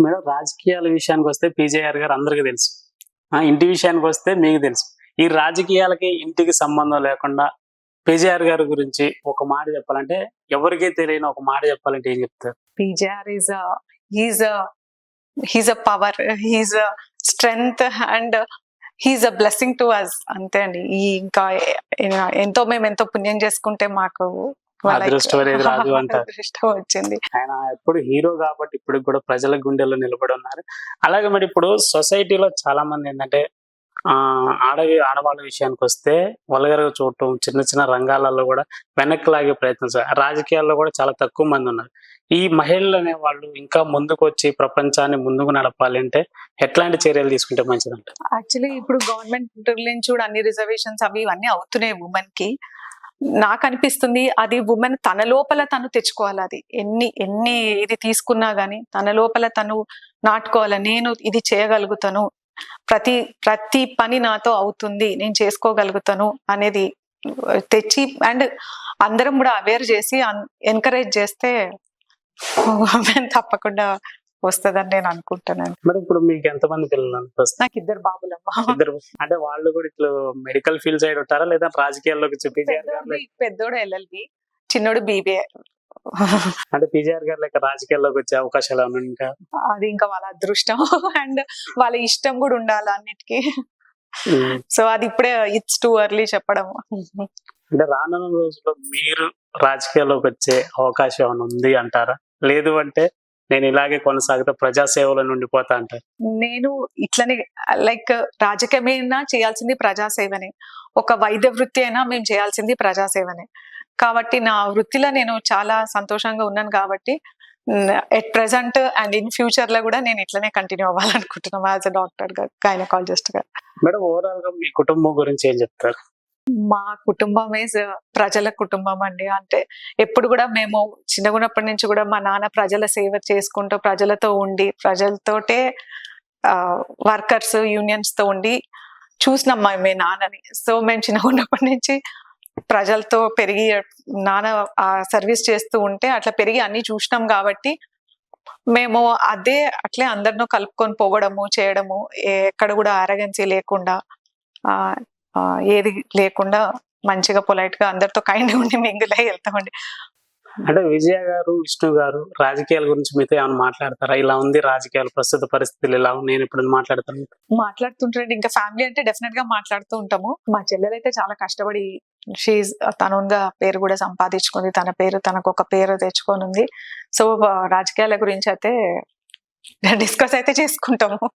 Madam రాజకీయాల విషయానికి వస్తే పీజేఆర్ గారు అందరికీ తెలుసు. ఆ, ఇంటి విషయానికి వస్తే మీకు తెలుసు. ఈ రాజకీయాలకి ఇంటికి సంబంధం లేకుండా పీజేఆర్ గారి గురించి ఒక మాట చెప్పాలంటే ఎవరికీ తెలియని ఒక మాట చెప్పాలంటే ఏం చెప్తారు? PJR is a he's a power he's a strength and he's a blessing to us అంతే అండి. ఈ ఇంకా ఎంతో మేము ఎంతో పుణ్యం చేసుకుంటే మాకు రాజు అంటారు. వచ్చింది. ఆయన ఎప్పుడు హీరో కాబట్టి ఇప్పుడు కూడా ప్రజల గుండెల్లో నిలబడి ఉన్నారు. అలాగే మరి ఇప్పుడు సొసైటీలో చాలా మంది ఏంటంటే ఆ ఆడవి ఆడవాళ్ళ విషయానికి వస్తే వల్గరగా చూడటం చిన్న చిన్న రంగాలలో కూడా వెనక్కి లాగే ప్రయత్నిస్తారు రాజకీయాల్లో కూడా చాలా తక్కువ మంది ఉన్నారు. ఈ మహిళలు అనే వాళ్ళు ఇంకా ముందుకు వచ్చి ప్రపంచాన్ని ముందుకు నడపాలి అంటే ఎట్లాంటి చర్యలు తీసుకుంటే మంచిదంట యాక్చువల్లీ ఇప్పుడు గవర్నమెంట్ నుంచి కూడా అన్ని రిజర్వేషన్స్ అవి ఇవన్నీ అవుతున్నాయి ఉమెన్కి. నాకు అనిపిస్తుంది అది ఉమెన్ తన లోపల తను తెచ్చుకోవాలి అది. ఎన్ని ఎన్ని ఇది తీసుకున్నా గానీ తన లోపల తను నాటుకోవాలి నేను ఇది చేయగలుగుతాను ప్రతి ప్రతి పని నాతో అవుతుంది నేను చేసుకోగలుగుతాను అనేది తెచ్చి అండ్ అందరం కూడా అవేర్ చేసి ఎంకరేజ్ చేస్తే తప్పకుండా వస్తుందని నేను అనుకుంటున్నాను. మరి ఇప్పుడు మీకు ఎంతమంది పిల్లలు? అనిపిస్తుంది నాకు ఇద్దరు బాబులమ్మ. ఇద్దరు. అంటే వాళ్ళు కూడా ఇట్లా మెడికల్ ఫీల్డ్ సైడ్ ఉంటారా? లేదా రాజకీయాల్లోకి గారు పెద్దోడు ఎల్ఎల్బి చిన్నోడు బీబీఏ అంటే పీజీఆర్ గారు లెక్క రాజకీయాల్లోకి వచ్చే అవకాశాలు ఉంటాయా? అది ఇంకా వాళ్ళ అదృష్టం. అండ్ వాళ్ళ ఇష్టం కూడా ఉండాలి అన్నిటికీ. సో అది ఇప్పుడే ఇట్స్ టూ ఎర్లీ చెప్పడం. అంటే రానున్న రోజుల్లో మీరు రాజకీయాల్లోకి వచ్చే అవకాశం ఏమైనా ఉంది అంటారా? లేదు అంటే నేను ఇలాగే కొనసాగితే ప్రజాసేవలో ఉండిపోతా అంటారు. నేను ఇట్లనే లైక్ రాజకీయమైనా చేయాల్సింది ప్రజాసేవనే. ఒక వైద్య వృత్తి అయినా మేము చేయాల్సింది ప్రజాసేవనే. కాబట్టి నా వృత్తిలో నేను చాలా సంతోషంగా ఉన్నాను కాబట్టి ఎట్ ప్రెసెంట్ అండ్ ఇన్ ఫ్యూచర్లో కూడా నేను ఇట్లనే కంటిన్యూ అవ్వాలనుకుంటున్నాను. యాజ్ అ డాక్టర్గా గైనకాలజిస్ట్గా. మేడం ఓవరాల్గా మీ కుటుంబం గురించి ఏం చెప్తారు? మా కుటుంబమే ప్రజల కుటుంబం అండి. అంటే ఎప్పుడు కూడా మేము చిన్నగున్నప్పటి నుంచి కూడా మా నాన్న ప్రజల సేవ చేసుకుంటూ ప్రజలతో ఉండి ప్రజలతోటే వర్కర్స్ యూనియన్స్తో ఉండి చూసినాం మా మీ నాన్నని. సో మేము చిన్నగున్నప్పటి నుంచి ప్రజలతో పెరిగి నాన్న సర్వీస్ చేస్తూ ఉంటే అట్లా పెరిగి అన్ని చూసినాం కాబట్టి మేము అదే అట్లే అందరినో కలుపుకొని పోవడము చేయడము ఎక్కడ కూడా అరగెన్సీ లేకుండా ఏది లేకుండా మంచిగా పొలైట్గా అందరితో కైండ్ ఉండి మింగిలై వెళ్తామండి. అంటే విజయ గారు విష్ణు గారు రాజకీయాల గురించి మీతో ఏమైనా మాట్లాడతారా? ఇలా ఉంది రాజకీయాలు ప్రస్తుత పరిస్థితులు ఇలా నేను ఇప్పుడు మాట్లాడతాను. మాట్లాడుతుంటారండి. ఇంకా ఫ్యామిలీ అంటే డెఫినెట్గా మాట్లాడుతూ ఉంటాము. మా చెల్లెలు అయితే చాలా కష్టపడి షీజ్ తనుగా పేరు కూడా సంపాదించుకుంది. తన పేరు తనకు ఒక పేరు తెచ్చుకొని ఉంది. సో రాజకీయాల గురించి అయితే డిస్కస్ అయితే చేసుకుంటాము.